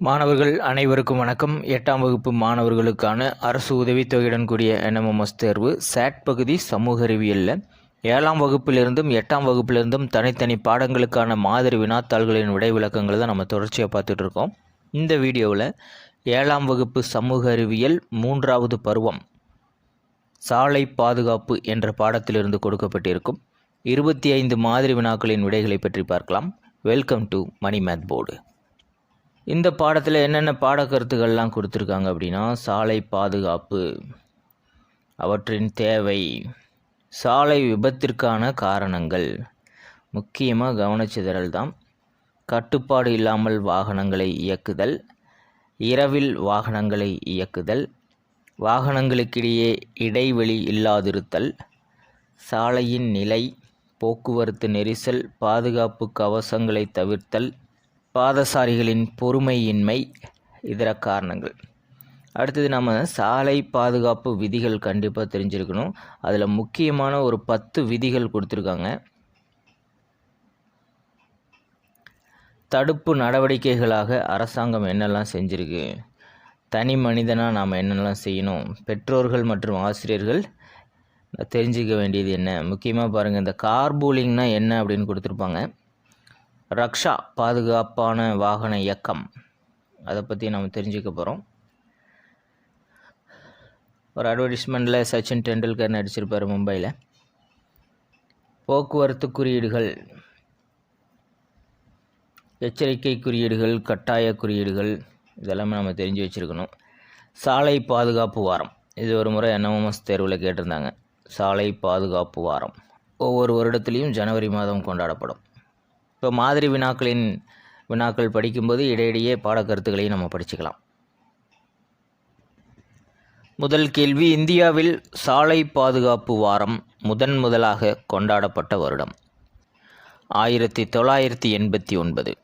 மாணவர்கள் அனைவருக்கும் வணக்கம். எட்டாம் வகுப்பு மாணவர்களுக்கான அரசு உதவித்தொகையுடன் கூடிய என்எம்எம்எஸ் தேர்வு சேட் பகுதி சமூக அறிவியலில். ஏழாம் வகுப்பிலிருந்தும் எட்டாம் வகுப்பிலிருந்தும் தனித்தனி பாடங்களுக்கான மாதிரி வினாத்தாள்களின் விடை விளக்கங்களை தான் நம்ம தொடர்ச்சியாக பார்த்துட்டு இருக்கோம். இந்த வீடியோவில் ஏழாம் வகுப்பு சமூக அறிவியல் மூன்றாவது பருவம் சாலை பாதுகாப்பு என்ற பாடத்திலிருந்து கொடுக்கப்பட்டிருக்கும். இருபத்தி ஐந்து மாதிரி வினாக்களின் விடைகளை பற்றி பார்க்கலாம். Welcome to Mani math board இந்த பாடத்தில் என்னென்ன பாடக்கருத்துக்கள்லாம் கொடுத்துருக்காங்க அப்படின்னா சாலை பாதுகாப்பு அவற்றின் தேவை சாலை விபத்திற்கான காரணங்கள் முக்கியமாக கவனச்சிதறல் தான் கட்டுப்பாடு இல்லாமல் வாகனங்களை இயக்குதல் இரவில் வாகனங்களை இயக்குதல் வாகனங்களுக்கிடையே இடைவெளி இல்லாதிருத்தல் சாலையின் நிலை போக்குவரத்து நெரிசல் பாதுகாப்பு கவசங்களை தவிர்த்தல் பாதசாரிகளின் பொறுமையின்மை இதர காரணங்கள். அடுத்தது நம்ம சாலை பாதுகாப்பு விதிகள் கண்டிப்பாக தெரிஞ்சிருக்கணும். அதில் முக்கியமான ஒரு பத்து விதிகள் கொடுத்துருக்காங்க. தடுப்பு நடவடிக்கைகளாக அரசாங்கம் என்னெல்லாம் செஞ்சுருக்கு? தனி மனிதனாக நாம் என்னெல்லாம் செய்யணும்? பெற்றோர்கள் மற்றும் ஆசிரியர்கள் தெரிஞ்சுக்க வேண்டியது என்ன? முக்கியமாக பாருங்கள் இந்த கார்பூலிங்னால் என்ன அப்படின்னு கொடுத்துருப்பாங்க. ரக்ஷா பாதுகாப்பான வாகன இயக்கம். அதை பற்றி நம்ம தெரிஞ்சுக்க போகிறோம் ஒரு அட்வர்டைஸ்மெண்ட்டில் சச்சின் டெண்டுல்கர் நடிச்சிருப்பார் மும்பையில் போக்குவரத்து குறியீடுகள் எச்சரிக்கை குறியீடுகள் கட்டாய குறியீடுகள் இதெல்லாமே நம்ம தெரிஞ்சு வச்சுருக்கணும். சாலை பாதுகாப்பு வாரம். இது ஒரு முறை என்எம்எஸ் தேர்வில் கேட்டிருந்தாங்க. சாலை பாதுகாப்பு வாரம். ஒவ்வொரு வருடத்துலேயும் ஜனவரி மாதம் கொண்டாடப்படும். இப்போ மாதிரி வினாக்களின் வினாக்கள் படிக்கும்போது இடையிடையே பாடக்கருத்துக்களையும் நம்ம படிச்சுக்கலாம். முதல் கேள்வி இந்தியாவில் சாலை பாதுகாப்பு வாரம் முதன் முதலாக கொண்டாடப்பட்ட வருடம். ஆயிரத்தி தொள்ளாயிரத்தி எண்பத்தி ஒன்பது.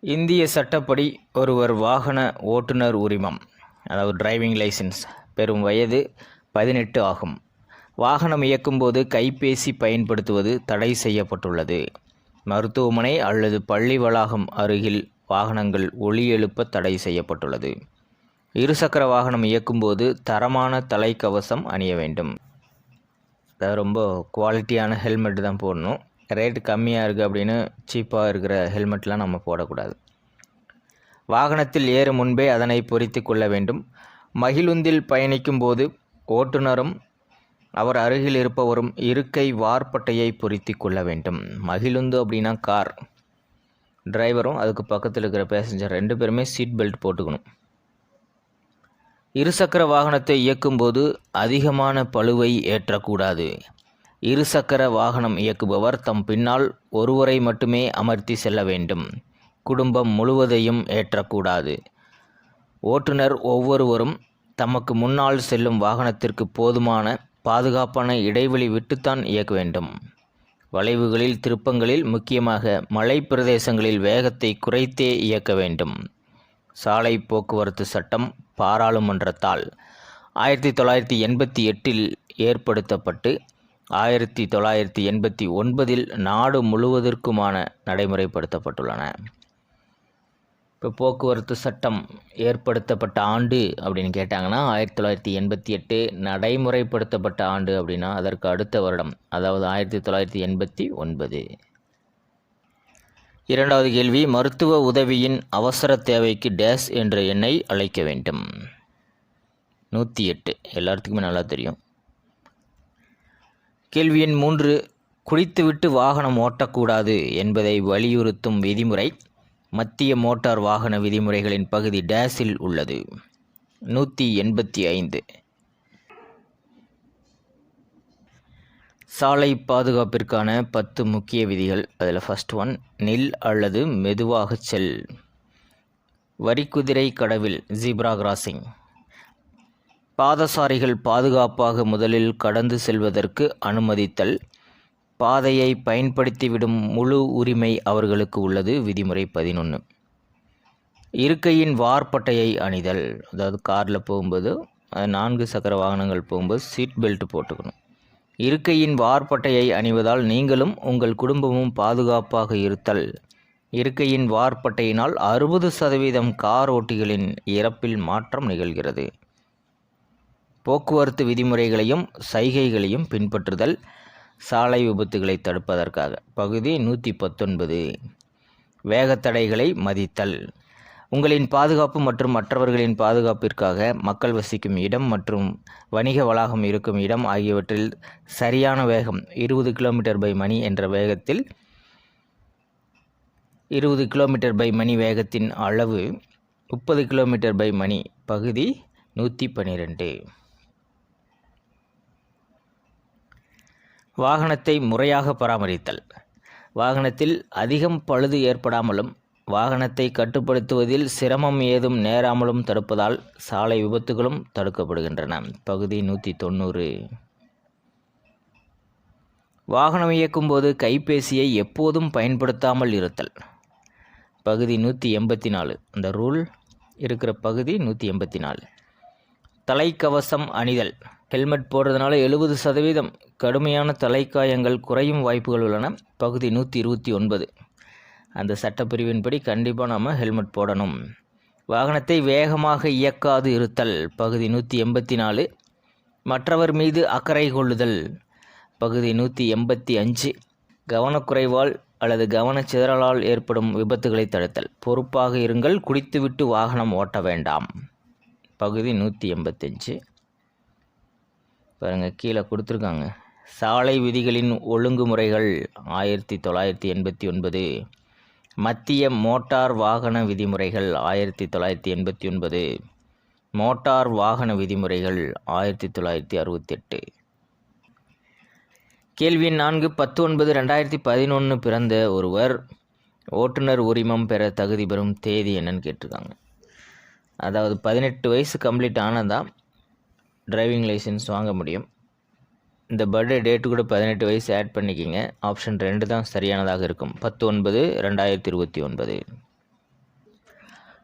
இந்திய சட்டப்படி ஒருவர் வாகன ஓட்டுநர் உரிமம் அதாவது டிரைவிங் லைசன்ஸ் பெறும் வயது பதினெட்டு ஆகும். வாகனம் இயக்கும்போது கைபேசி பயன்படுத்துவது தடை செய்யப்பட்டுள்ளது. மருத்துவமனை அல்லது பள்ளி வளாகம் அருகில் வாகனங்கள் ஒளி எழுப்ப தடை செய்யப்பட்டுள்ளது. இருசக்கர வாகனம் இயக்கும்போது தரமான தலைக்கவசம் அணிய வேண்டும். அது ரொம்ப குவாலிட்டியான ஹெல்மெட் தான் போடணும். ரேட்டு கம்மியாக இருக்குது அப்படின்னு சீப்பாக இருக்கிற ஹெல்மெட்லாம் நம்ம போடக்கூடாது. வாகனத்தில் ஏறும் முன்பே அதனை பொறித்து கொள்ள வேண்டும். மகிழுந்தில் பயணிக்கும் போது ஓட்டுநரும் அவர் அருகில் இருப்பவரும் இருக்கை வார்பட்டையை பொருத்தி கொள்ள வேண்டும். மகிழுந்து அப்படின்னா கார். டிரைவரும் அதுக்கு பக்கத்தில் இருக்கிற பேசஞ்சர் ரெண்டு பேருமே சீட் பெல்ட் போட்டுக்கணும். இருசக்கர வாகனத்தை இயக்கும்போது அதிகமான பளுவை ஏற்றக்கூடாது. இருசக்கர வாகனம் இயக்குபவர் தம் பின்னால் ஒருவரை மட்டுமே அமர்த்தி செல்ல வேண்டும். குடும்பம் முழுவதையும் ஏற்றக்கூடாது. ஓட்டுநர் ஒவ்வொருவரும் தமக்கு முன்னால் செல்லும் வாகனத்திற்கு போதுமான பாதுகாப்பான இடைவெளி விட்டுத்தான் இயக்க வேண்டும். வளைவுகளில் திருப்பங்களில் முக்கியமாக மலை பிரதேசங்களில் வேகத்தை குறைத்தே இயக்க வேண்டும். சாலை போக்குவரத்து சட்டம் பாராளுமன்றத்தால் ஆயிரத்தி தொள்ளாயிரத்தி எண்பத்தி எட்டில் ஏற்படுத்தப்பட்டு ஆயிரத்தி தொள்ளாயிரத்தி எண்பத்தி ஒன்பதில் நாடு முழுவதற்குமான நடைமுறைப்படுத்தப்பட்டுள்ளன. இப்போ போக்குவரத்து சட்டம் ஏற்படுத்தப்பட்ட ஆண்டு அப்படின்னு கேட்டாங்கன்னா ஆயிரத்தி தொள்ளாயிரத்தி எண்பத்தி எட்டு நடைமுறைப்படுத்தப்பட்ட ஆண்டு அப்படின்னா அதற்கு அடுத்த வருடம் அதாவது ஆயிரத்தி தொள்ளாயிரத்தி எண்பத்தி ஒன்பது. இரண்டாவது கேள்வி மருத்துவ உதவியின் அவசர தேவைக்கு டேஸ் என்ற எண்ணை அழைக்க வேண்டும். நூற்றி எட்டு. எல்லாத்துக்குமே நல்லா தெரியும். கேள்வி எண் மூன்று குடித்துவிட்டு வாகனம் ஓட்டக்கூடாது என்பதை வலியுறுத்தும் விதிமுறை. மத்திய மோட்டார் வாகன விதிமுறைகளின் பகுதி டேஸில் உள்ளது. நூற்றி எண்பத்தி ஐந்து. சாலை பாதுகாப்பிற்கான பத்து முக்கிய விதிகள். அதில் ஃபஸ்ட் ஒன் நில் அல்லது மெதுவாக செல். வரிக்குதிரை கடவில் ஜீப்ரா கிராசிங் பாதசாரிகள் பாதுகாப்பாக முதலில் கடந்து செல்வதற்கு அனுமதித்தல். பாதையை பயன்படுத்திவிடும் முழு உரிமை அவர்களுக்கு உள்ளது. விதிமுறை பதினொன்று இருக்கையின் வார்பட்டையை அணிதல். அதாவது காரில் போகும்போது அது நான்கு சக்கர வாகனங்கள் போகும்போது சீட் பெல்ட் போட்டுக்கணும். இருக்கையின் வார்பட்டையை அணிவதால் நீங்களும் உங்கள் குடும்பமும் பாதுகாப்பாக இருத்தல். இருக்கையின் வார்பட்டையினால் அறுபது சதவீதம் கார் ஓட்டிகளின் இறப்பில் மாற்றம் நிகழ்கிறது. போக்குவரத்து விதிமுறைகளையும் சைகைகளையும் பின்பற்றுதல். சாலை விபத்துகளை தடுப்பதற்காக. பகுதி நூற்றி பத்தொன்பது வேகத்தடைகளை மதித்தல். உங்களின் பாதுகாப்பு மற்றும் மற்றவர்களின் பாதுகாப்பிற்காக மக்கள் வசிக்கும் இடம் மற்றும் வணிக வளாகம் இருக்கும் இடம் ஆகியவற்றில் சரியான வேகம் இருபது கிலோமீட்டர் பை மணி என்ற வேகத்தில் இருபது கிலோமீட்டர் பை மணி வேகத்தின் அளவு முப்பது கிலோமீட்டர் பை மணி. பகுதி நூற்றி பன்னிரெண்டு வாகனத்தை முறையாக பராமரித்தல். வாகனத்தில் அதிகம் பழுது ஏற்படாமலும் வாகனத்தை கட்டுப்படுத்துவதில் சிரமம் ஏதும் நேராமலும் தடுப்பதால் சாலை விபத்துகளும் தடுக்கப்படுகின்றன. பகுதி நூற்றி தொண்ணூறு. வாகனம் இயக்கும்போது கைபேசியை எப்போதும் பயன்படுத்தாமல் இருத்தல். பகுதி நூற்றி எண்பத்தி நாலு அந்த ரூல் இருக்கிற பகுதி நூற்றி எண்பத்தி நாலு தலைக்கவசம் அணிதல். ஹெல்மெட் போடுறதுனால எழுபது சதவீதம் கடுமையான தலைக்காயங்கள் குறையும் வாய்ப்புகள் உள்ளன. பகுதி நூற்றி இருபத்தி ஒன்பது. அந்த சட்டப்பிரிவின்படி கண்டிப்பாக நாம் ஹெல்மெட் போடணும். வாகனத்தை வேகமாக இயக்காது இருத்தல். பகுதி நூற்றி எண்பத்தி நாலு. மற்றவர் மீது அக்கறை கொள்ளுதல். பகுதி நூற்றி எண்பத்தி அஞ்சு. கவனக்குறைவால் அல்லது கவனச்சிதறலால் ஏற்படும் விபத்துகளை தடுத்தல். பொறுப்பாக இருங்கள். குடித்துவிட்டு வாகனம் ஓட்ட வேண்டாம். பகுதி நூற்றி எண்பத்தஞ்சு பாருங்கள் கீழே கொடுத்துருக்காங்க. சாலை விதிகளின் ஒழுங்குமுறைகள் ஆயிரத்தி தொள்ளாயிரத்தி எண்பத்தி ஒன்பது. மத்திய மோட்டார் வாகன விதிமுறைகள் ஆயிரத்தி தொள்ளாயிரத்தி எண்பத்தி ஒன்பது. மோட்டார் வாகன விதிமுறைகள் ஆயிரத்தி தொள்ளாயிரத்தி அறுபத்தெட்டு. கேள்வி நான்கு பத்து ஒன்பது ரெண்டாயிரத்தி பதினொன்று பிறந்த ஒருவர் ஓட்டுநர் உரிமம் பெற தகுதி பெறும் தேதி என்னன்னு கேட்டிருக்காங்க. அதாவது பதினெட்டு வயசு கம்ப்ளீட் ஆனதான் டிரைவிங் லைசன்ஸ் வாங்க முடியும். இந்த பர்த்டே டேட்டு கூட பதினெட்டு வயசு ஆட் பண்ணிக்கிங்க. ஆப்ஷன் ரெண்டு தான் சரியானதாக இருக்கும். பத்து ஒன்பது ரெண்டாயிரத்தி இருபத்தி ஒன்பது.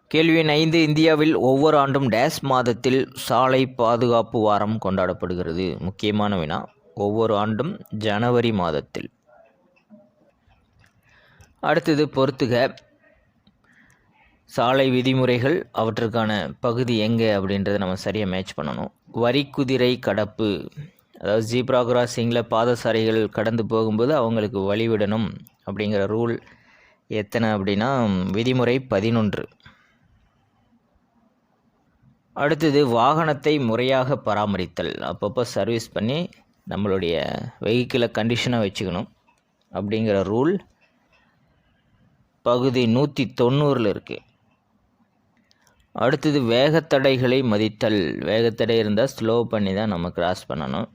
கேள்வி எண் ஐந்து இந்தியாவில் ஒவ்வொரு ஆண்டும் டேஸ் மாதத்தில் சாலை பாதுகாப்பு வாரம் கொண்டாடப்படுகிறது. முக்கியமான வினா ஒவ்வொரு ஆண்டும் ஜனவரி மாதத்தில். அடுத்தது பொறுத்துக. சாலை விதிமுறைகள் அவற்றுக்கான பகுதி எங்கே அப்படின்றத நம்ம சரியாக மேட்ச் பண்ணணும். வரிக்குதிரை கடப்பு அதாவது ஜீப்ரா கிராசிங்கில் பாதசாரிகள் கடந்து போகும்போது அவங்களுக்கு வழிவிடணும் அப்படிங்கிற ரூல் எத்தனை அப்படின்னா விதிமுறை பதினொன்று. அடுத்தது வாகனத்தை முறையாக பராமரித்தல். அப்பப்போ சர்வீஸ் பண்ணி நம்மளுடைய வெஹிக்கிளை கண்டிஷனாக வச்சுக்கணும் அப்படிங்கிற ரூல் பகுதி நூற்றி தொண்ணூறில் இருக்குது அடுத்தது வேகத்தடைகளை மதித்தல். வேகத்தடை இருந்தால் ஸ்லோ பண்ணி தான் நம்ம கிராஸ் பண்ணணும்.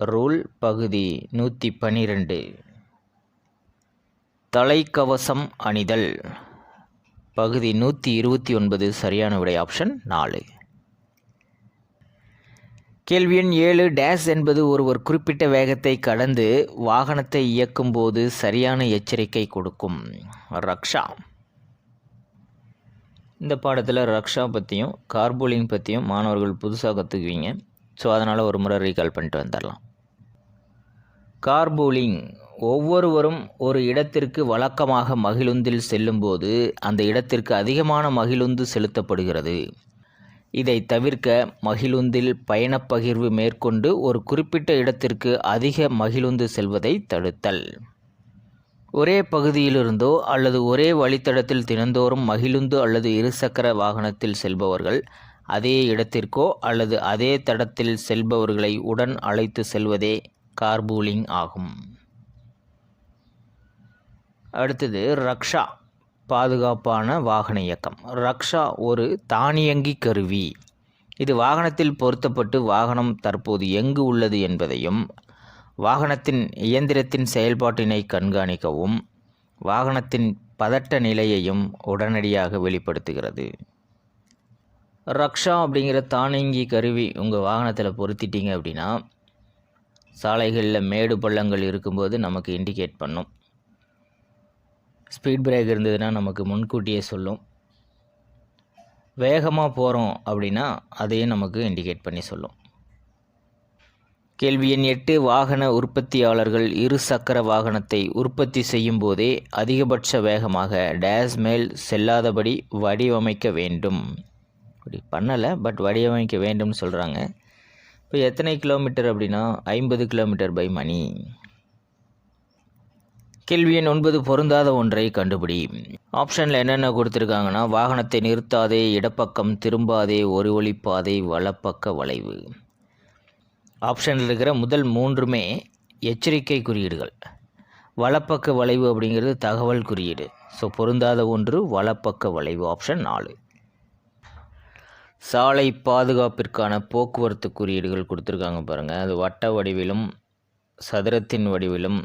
ரூல் பகுதி நூற்றி பன்னிரெண்டு தலைக்கவசம் அணிதல். பகுதி நூற்றி இருபத்தி ஒன்பது சரியான விடை ஆப்ஷன் நாலு. கேள்வி எண் ஏழு. டேஸ் என்பது ஒருவர் குறிப்பிட்ட வேகத்தை கடந்து வாகனத்தை இயக்கும்போது சரியான எச்சரிக்கை கொடுக்கும். ரக்ஷா. இந்த பாடத்தில் ரக்ஷா பற்றியும் கார்போலிங் பற்றியும் மாணவர்கள் புதுசாக கற்றுக்குவீங்க ஸோ அதனால் ஒரு முறை ரீகால் பண்ணிட்டு வந்துடலாம். கார்பூலிங் ஒவ்வொருவரும் ஒரு இடத்திற்கு வழக்கமாக மகிழுந்தில் செல்லும்போது அந்த இடத்திற்கு அதிகமான மகிழுந்து செலுத்தப்படுகிறது. இதை தவிர்க்க மகிழுந்தில் பயணப்பகிர்வு மேற்கொண்டு ஒரு குறிப்பிட்ட இடத்திற்கு அதிக மகிழுந்து செல்வதை தடுத்தல். ஒரே பகுதியிலிருந்தோ அல்லது ஒரே வழித்தடத்தில் தினந்தோறும் மகிழுந்து அல்லது இருசக்கர வாகனத்தில் செல்பவர்கள் அதே இடத்திற்கோ அல்லது அதே தடத்தில் செல்பவர்களை உடன் அழைத்து செல்வதே கார்பூலிங் ஆகும். அடுத்தது ரக்ஷா பாதுகாப்பான வாகன இயக்கம். ரக்ஷா ஒரு தானியங்கி கருவி. இது வாகனத்தில் பொருத்தப்பட்டு வாகனம் தற்போது எங்கு உள்ளது என்பதையும் வாகனத்தின் இயந்திரத்தின் செயல்பாட்டினை கண்காணிக்கவும் வாகனத்தின் பதட்ட நிலையையும் உடனடியாக வெளிப்படுத்துகிறது. ரக்ஷா அப்படிங்கிற தானியங்கி கருவி உங்கள் வாகனத்தில் பொருத்திட்டீங்க அப்படின்னா சாலைகளில் மேடு பள்ளங்கள் இருக்கும்போது நமக்கு இண்டிகேட் பண்ணும். ஸ்பீட் பிரேக் இருந்ததுன்னா நமக்கு முன்கூட்டியே சொல்லும். வேகமாக போகிறோம் அப்படின்னா அதையும் நமக்கு இண்டிகேட் பண்ணி சொல்லும். கேள்வி எண் எட்டு வாகன உற்பத்தியாளர்கள் இரு சக்கர வாகனத்தை உற்பத்தி செய்யும் போதே அதிகபட்ச வேகமாக டேஸ் மேல் செல்லாதபடி வடிவமைக்க வேண்டும். அப்படி பண்ணலை பட் வடிவமைக்க வேண்டும்னு சொல்கிறாங்க இப்போ எத்தனை கிலோமீட்டர் அப்படின்னா ஐம்பது கிலோமீட்டர் பை மணி. கேள்வி எண் ஒன்பது பொருந்தாத ஒன்றை கண்டுபிடி. ஆப்ஷனில் என்னென்ன கொடுத்துருக்காங்கன்னா வாகனத்தை நிறுத்தாதே இடப்பக்கம் திரும்பாதே ஒரு ஒளிப்பாதை வலப்பக்க வளைவு. ஆப்ஷனில் இருக்கிற முதல் மூன்றுமே எச்சரிக்கை குறியீடுகள். வலப்பக்க வளைவு அப்படிங்கிறது தகவல் குறியீடு. ஸோ பொருந்தாத ஒன்று வலப்பக்க வளைவு ஆப்ஷன் நாலு. சாலை பாதுகாப்பிற்கான போக்குவரத்து குறியீடுகள் கொடுத்துருக்காங்க பாருங்கள் அது வட்ட வடிவிலும் சதுரத்தின் வடிவிலும்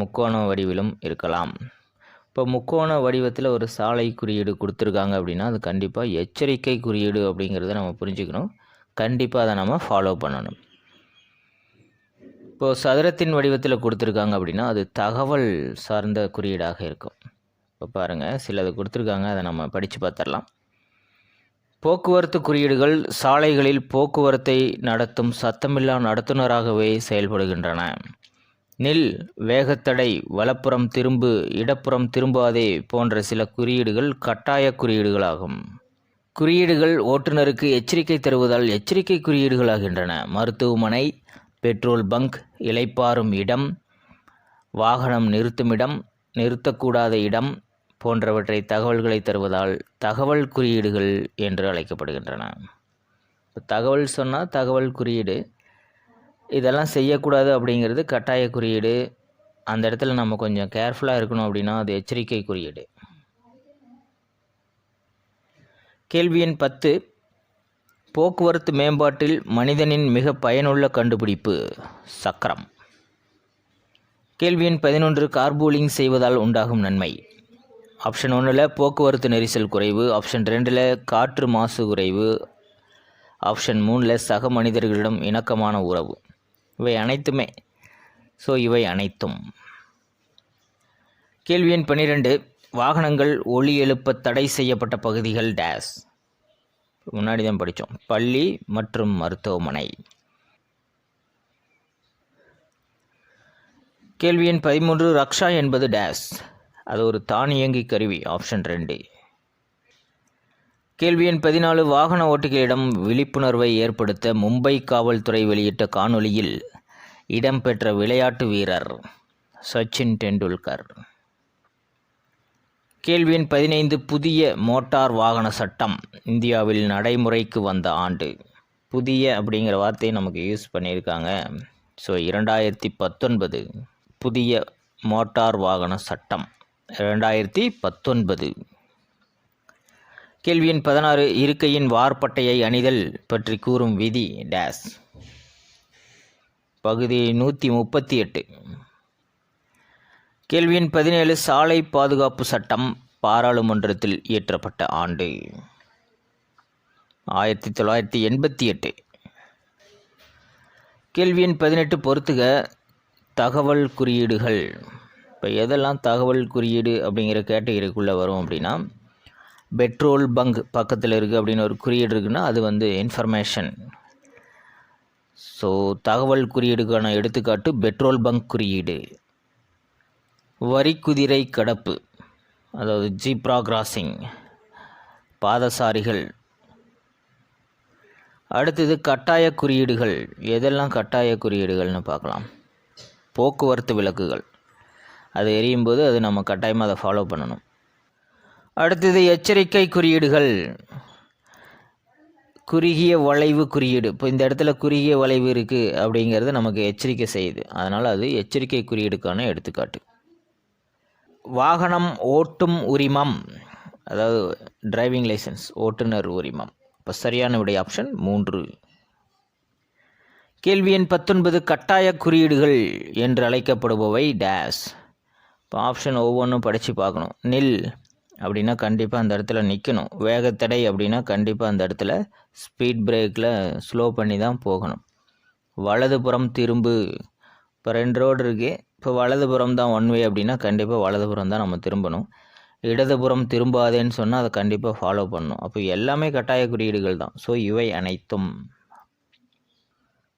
முக்கோண வடிவிலும் இருக்கலாம். இப்போ முக்கோண வடிவத்தில் ஒரு சாலை குறியீடு கொடுத்துருக்காங்க அப்படின்னா அது கண்டிப்பாக எச்சரிக்கை குறியீடு அப்படிங்கிறத நம்ம புரிஞ்சுக்கணும். கண்டிப்பாக அதை நம்ம ஃபாலோ பண்ணணும். இப்போது சதுரத்தின் வடிவத்தில் கொடுத்துருக்காங்க அப்படின்னா அது தகவல் சார்ந்த குறியீடாக இருக்கும். இப்போ பாருங்கள் சிலது கொடுத்துருக்காங்க அதை நம்ம படித்து பார்த்துடலாம். போக்குவரத்து குறியீடுகள் சாலைகளில் போக்குவரத்தை நடத்தும் சத்தமில்லா நடத்துனராகவே செயல்படுகின்றன. நில் வேகத்தடை வலப்புறம் திரும்பு இடப்புறம் திரும்பாதே போன்ற சில குறியீடுகள் கட்டாய குறியீடுகளாகும். குறியீடுகள் ஓட்டுநருக்கு எச்சரிக்கை தருவதால் எச்சரிக்கை குறியீடுகளாகின்றன. மருத்துவமனை பெட்ரோல் பங்க் இலைப்பாறும் இடம் வாகனம் நிறுத்துமிடம் நிறுத்தக்கூடாத இடம் போன்றவற்றை தகவல்களை தருவதால் தகவல் குறியீடுகள் என்று அழைக்கப்படுகின்றன. இப்போ தகவல் சொன்னால் தகவல் குறியீடு. இதெல்லாம் செய்யக்கூடாது அப்படிங்கிறது கட்டாய குறியீடு. அந்த இடத்துல நம்ம கொஞ்சம் கேர்ஃபுல்லாக இருக்கணும் அப்படின்னா அது எச்சரிக்கை குறியீடு. கேள்வி எண் பத்து. போக்குவரத்து மேம்பாட்டில் மனிதனின் மிக பயனுள்ள கண்டுபிடிப்பு சக்கரம். கேள்வி எண் பதினொன்று கார்பூலிங் செய்வதால் உண்டாகும் நன்மை. ஆப்ஷன் ஒன்றில் போக்குவரத்து நெரிசல் குறைவு ஆப்ஷன் ரெண்டில் காற்று மாசு குறைவு ஆப்ஷன் மூணில் சக மனிதர்களிடம் இணக்கமான உறவு. இவை அனைத்துமே ஸோ இவை அனைத்தும். கேள்வி எண் பன்னிரெண்டு வாகனங்கள் ஒளி எழுப்ப தடை செய்யப்பட்ட பகுதிகள் டேஸ். முன்னாடி தான் படித்தோம். பள்ளி மற்றும் மருத்துவமனை. கேள்வி எண் பதிமூன்று ரக்ஷா என்பது டேஸ். அது ஒரு தானியங்கி கருவி ஆப்ஷன் ரெண்டு. கேள்வி எண் பதினாலு வாகன ஓட்டிகளிடம் விழிப்புணர்வை ஏற்படுத்த மும்பை காவல்துறை வெளியிட்ட காணொளியில் இடம்பெற்ற விளையாட்டு வீரர் சச்சின் டெண்டுல்கர். கேள்வி எண் பதினைந்து புதிய மோட்டார் வாகன சட்டம் இந்தியாவில் நடைமுறைக்கு வந்த ஆண்டு. புதிய அப்படிங்கிற வார்த்தையை நமக்கு யூஸ் பண்ணியிருக்காங்க. ஸோ இரண்டாயிரத்தி பத்தொன்பது புதிய மோட்டார் வாகன சட்டம். இரண்டாயிரத்தி பத்தொன்பது. கேள்வி எண் பதினாறு இருக்கையின் வார்பட்டையை அணிதல் பற்றி கூறும் விதி டேஸ் பகுதி நூற்றி முப்பத்தி எட்டு. கேள்வியின் பதினேழு சாலை பாதுகாப்பு சட்டம் பாராளுமன்றத்தில் இயற்றப்பட்ட ஆண்டு. ஆயிரத்தி தொள்ளாயிரத்தி எண்பத்தி எட்டு. கேள்வியின் பதினெட்டு பொறுத்துக தகவல் குறியீடுகள். இப்போ எதெல்லாம் தகவல் குறியீடு அப்படிங்கிற கேட்டகரிக்குள்ளே வரும் அப்படின்னா பெட்ரோல் பங்க் பக்கத்தில் இருக்குது அப்படின்னு ஒரு குறியீடு இருக்குன்னா அது வந்து இன்ஃபர்மேஷன். ஸோ தகவல் குறியீடுக்கான எடுத்துக்காட்டு பெட்ரோல் பங்க் குறியீடு. வரிக்குதிரை கடப்பு அதாவது ஜீப்ரா கிராசிங் பாதசாரிகள். அடுத்தது கட்டாய குறியீடுகள். எதெல்லாம் கட்டாய குறியீடுகள்னு பார்க்கலாம். போக்குவரத்து விளக்குகள். அது எரியும் போது அது நம்ம கட்டாயமாக அதை ஃபாலோ பண்ணணும். அடுத்தது எச்சரிக்கை குறியீடுகள். குறுகிய வளைவு குறியீடு. இப்போ இந்த இடத்துல குறுகிய வளைவு இருக்குது அப்படிங்கிறது நமக்கு எச்சரிக்கை செய்யுது. அதனால் அது எச்சரிக்கை குறியீடுக்கான எடுத்துக்காட்டு. வாகனம் ஓட்டும் உரிமம் அதாவது டிரைவிங் லைசன்ஸ் ஓட்டுநர் உரிமம். இப்போ சரியான விடை ஆப்ஷன் மூன்று. கேள்வி எண் பத்தொன்பது கட்டாய குறியீடுகள் என்று அழைக்கப்படுபவை டேஸ் இப்போ ஆப்ஷன் ஒவ்வொன்றும் படித்து பார்க்கணும். நில் அப்படின்னா கண்டிப்பாக அந்த இடத்துல நிற்கணும் வேகத்தடை அப்படின்னா கண்டிப்பாக அந்த இடத்துல ஸ்பீட் பிரேக்கில் ஸ்லோ பண்ணி தான் போகணும். வலதுபுறம் திரும்பு. இப்போ ரெண்டு ரோடு இருக்குது இப்போ வலதுபுறம் தான் ஒன் வே அப்படின்னா கண்டிப்பாக வலதுபுறம் தான் நம்ம திரும்பணும். இடதுபுறம் திரும்பாதேன்னு சொன்னால் அதை கண்டிப்பாக ஃபாலோ பண்ணணும். அப்போ எல்லாமே கட்டாய குறியீடுகள் தான். ஸோ இவை அனைத்தும்.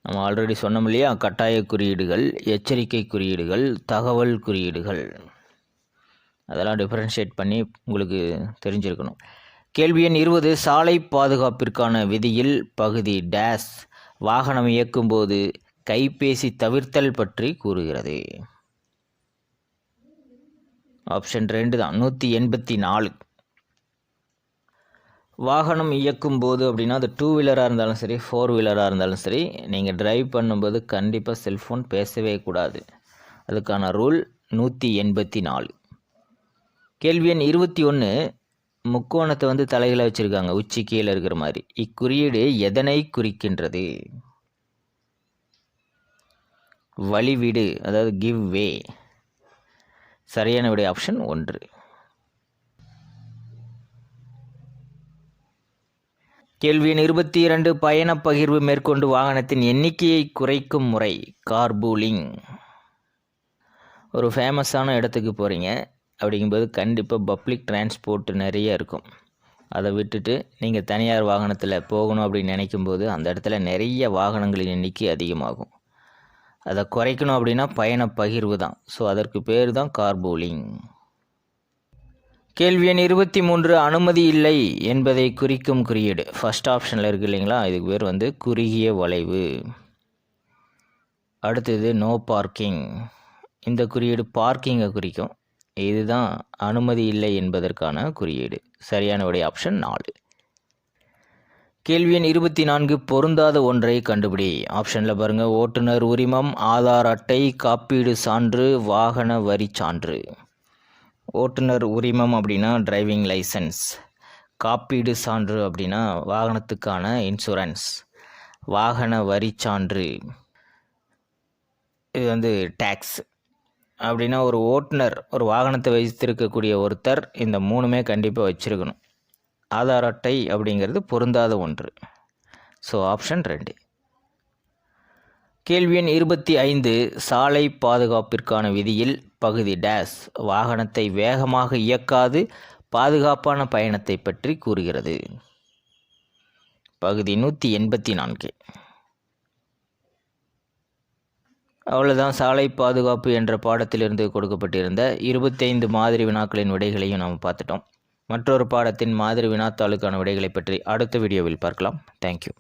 நம்ம ஆல்ரெடி சொன்னோம் இல்லையா? கட்டாய குறியீடுகள் எச்சரிக்கை குறியீடுகள் தகவல் குறியீடுகள். அதெல்லாம் டிஃப்ரென்ஷியேட் பண்ணி உங்களுக்கு தெரிஞ்சிருக்கணும். கேள்வி எண் இருபது சாலை பாதுகாப்பிற்கான விதியில் பகுதி டேஸ் வாகனம் இயக்கும்போது கைபேசி தவிர்த்தல் பற்றி கூறுகிறது. ஆப்ஷன் ரெண்டு தான். நூற்றி எண்பத்தி நாலு. வாகனம் இயக்கும் போது அப்படின்னா அது டூ வீலராக இருந்தாலும் சரி ஃபோர் வீலராக இருந்தாலும் சரி நீங்கள் டிரைவ் பண்ணும்போது கண்டிப்பாக செல்ஃபோன் பேசவே கூடாது. அதுக்கான ரூல் நூற்றி எண்பத்தி நாலு. கேள்வி எண் இருபத்தி ஒன்று முக்கோணத்தை வந்து தலைகளை வச்சுருக்காங்க உச்சி கீழே இருக்கிற மாதிரி. இக்குறியீடு எதனை குறிக்கின்றது? வழிவிடு அதாவது கிவ் வே சரியான விடை ஆப்ஷன் ஒன்று. கேள்வி எண் இருபத்தி இரண்டு பயணப் பகிர்வு மேற்கொண்டு வாகனத்தின் எண்ணிக்கையை குறைக்கும் முறை கார்பூலிங் ஒரு ஃபேமஸான இடத்துக்கு போகிறீங்க அப்படிங்கும்போது கண்டிப்பாக பப்ளிக் டிரான்ஸ்போர்ட் நிறைய இருக்கும். அதை விட்டுட்டு நீங்கள் தனியார் வாகனத்தில் போகணும் அப்படின்னு நினைக்கும்போது அந்த இடத்துல நிறைய வாகனங்களின் எண்ணிக்கை அதிகமாகும். அதை குறைக்கணும் அப்படின்னா பயண பகிர்வு தான். ஸோ அதற்கு பேர் தான் கார்பூலிங். கேள்வி எண் இருபத்தி மூன்று அனுமதி இல்லை என்பதை குறிக்கும் குறியீடு. ஃபஸ்ட் ஆப்ஷனில் இருக்கு இல்லைங்களா? இதுக்கு பேர் வந்து குறுகிய வளைவு. அடுத்தது நோ பார்க்கிங் இந்த குறியீடு பார்க்கிங்கை குறிக்கும். இதுதான் அனுமதி இல்லை என்பதற்கான குறியீடு. சரியான விடை ஆப்ஷன் நாலு. கேள்வி எண் இருபத்தி நான்கு பொருந்தாத ஒன்றை கண்டுபிடி. ஆப்ஷனில் பாருங்கள் ஓட்டுநர் உரிமம் ஆதார் அட்டை காப்பீடு சான்று வாகன வரி சான்று. ஓட்டுநர் உரிமம் அப்படின்னா டிரைவிங் லைசன்ஸ் காப்பீடு சான்று அப்படின்னா வாகனத்துக்கான இன்சூரன்ஸ் வாகன வரி சான்று. இது வந்து டேக்ஸ் அப்படின்னா ஒரு ஓட்டுநர் ஒரு வாகனத்தை வைத்திருக்கக்கூடிய ஒருத்தர் இந்த மூணுமே கண்டிப்பாக வச்சுருக்கணும். ஆதார் அட்டை அப்படிங்கிறது பொருந்தாத ஒன்று. ஸோ ஆப்ஷன் ரெண்டு. கேள்வி எண் இருபத்தி ஐந்து சாலை பாதுகாப்பிற்கான விதியில் பகுதி டேஸ் வாகனத்தை வேகமாக இயக்காது பாதுகாப்பான பயணத்தை பற்றி கூறுகிறது. பகுதி நூற்றி எண்பத்தி நான்கு. அவ்வளோதான் சாலை பாதுகாப்பு என்ற பாடத்திலிருந்து கொடுக்கப்பட்டிருந்த இருபத்தைந்து மாதிரி வினாக்களின் விடைகளையும் நாம் பார்த்துட்டோம். மற்றொரு பாடத்தின் மாதிரி வினாத்தாளுக்கான விடைகளை பற்றி அடுத்த வீடியோவில் பார்க்கலாம். தேங்க்யூ